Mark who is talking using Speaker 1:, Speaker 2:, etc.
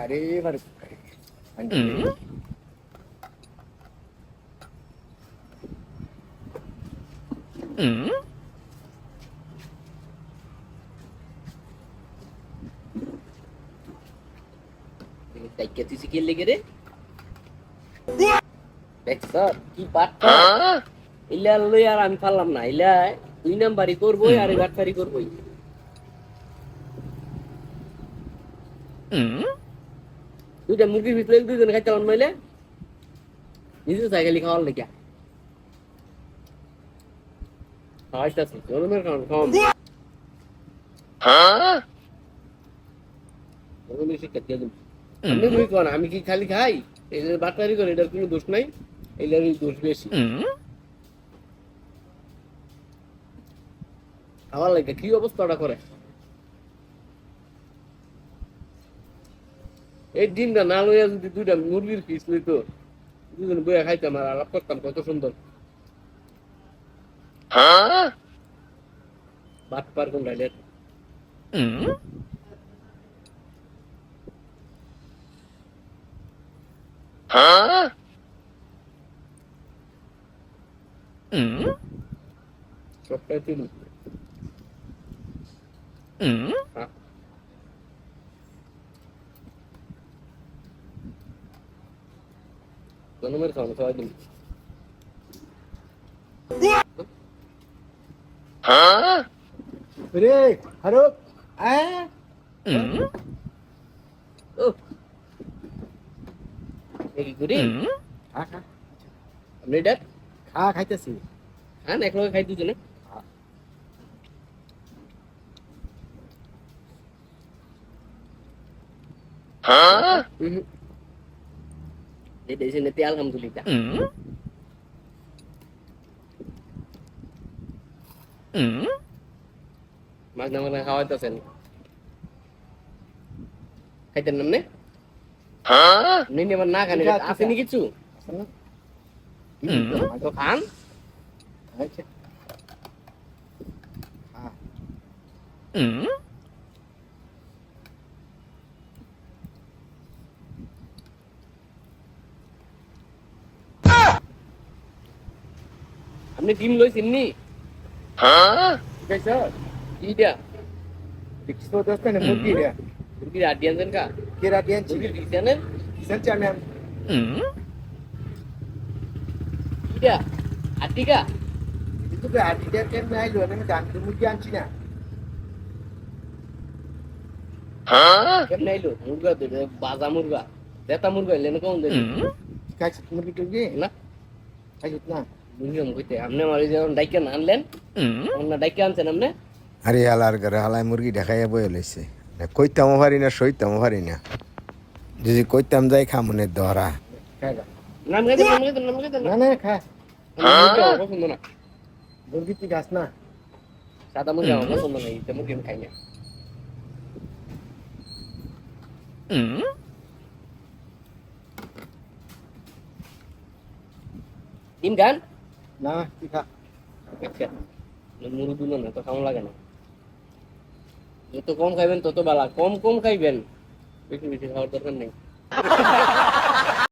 Speaker 1: আরে এবার
Speaker 2: দাইকে তুই শিখিয়ে লেগে রে। দেখছ কি পাঠ ইলা লই আর আমি পারলাম না ইলা দুই নাম্বারই করব আর বাটফারি করবোই। দুইটা মুরগির ভিতরে দুইজনে খাইতে পারন নইলে? নিজে সাইকেলি খাওয়ার লেগে খাওয়াইতাছি গরমের দিন। আমি মুই কোন আমি কি খালি খাই? এই যে বাটপারি করে এটার কোনো দোষ নাই এটার দোষ বেশি। খাওয়ার লাগে কি অবস্থাটা করে? এই ডিমটা না লইয়া যদি দুইটা মুরগির পিস লইতো দুজন বইয়া খাইতাম আর আলাপ করতাম কত সুন্দর। বাট পার কোন ডাইলেট সবটাই তিন হ্যাঁ। জন্মের খাওয়ানো সবাই দিন
Speaker 1: রে হারো আ
Speaker 2: ও এই গুড়ি
Speaker 1: খা খা
Speaker 2: আপনি এটা
Speaker 1: খা খাইতেছি।
Speaker 2: হ্যাঁ এক লগে খাই দুজনে হুম এটা এসে নেতে আলহামদুলিল্লাহ মাছ না মানে খাওয়াইতেছেন খাইতেন নামনে আপনি নি আমার না খান
Speaker 1: ঠিক আছে,
Speaker 2: আসেনি কিছু তো খান
Speaker 1: আচ্ছা
Speaker 2: আপনি ডিম লইছেন নি ইটা
Speaker 1: তো দোস্ত না মুরগি রে
Speaker 2: মুরগির আড্ডি আনছেন কা?
Speaker 1: কে রাতি আনছি?
Speaker 2: মুরগির পিস আনেন?
Speaker 1: কিসের চানে
Speaker 2: ইটা আড্ডি কা?
Speaker 1: কিন্তু তো আদিটা কেমন আইলো আমি জানতে মুরগি আনছি না।
Speaker 2: কেমন আইলো মুরগা তো বাজা মুরগা। দেতা মুরগা এলেন কোন দেন
Speaker 1: খাইছিস মুরগি টুরগি?
Speaker 2: না।
Speaker 1: খাইছিস না?
Speaker 2: বুঝলাম কইতে আপনি আমার যেমন ডাইকে না আনলেন না ডাইকে আনছেন আপনি
Speaker 3: আরে হালার ঘরে হালাই মুরগি দেখাইয়া বয়ে লইছে। কইতামও পারি না সইতামও পারি না। যদি কইতাম যাই খামুনের ধরা।
Speaker 2: নাম গাইতেন নাম গাইতেন নাম গাইতেন
Speaker 1: না না খা।
Speaker 2: মুরগি আমার পছন্দ না।
Speaker 1: মুরগি তুই খাস না।
Speaker 2: সাদা মুরগি আমার পছন্দ না এটা মুরগি আমি খাই না। ডিম গান
Speaker 1: না তুই খা
Speaker 2: আচ্ছা মুরগি না তো কেমন লাগে না। যত কম খাইবেন তত ভালো। কম কম খাইবেন বেশি বেশি খাওয়ার দরকার নেই।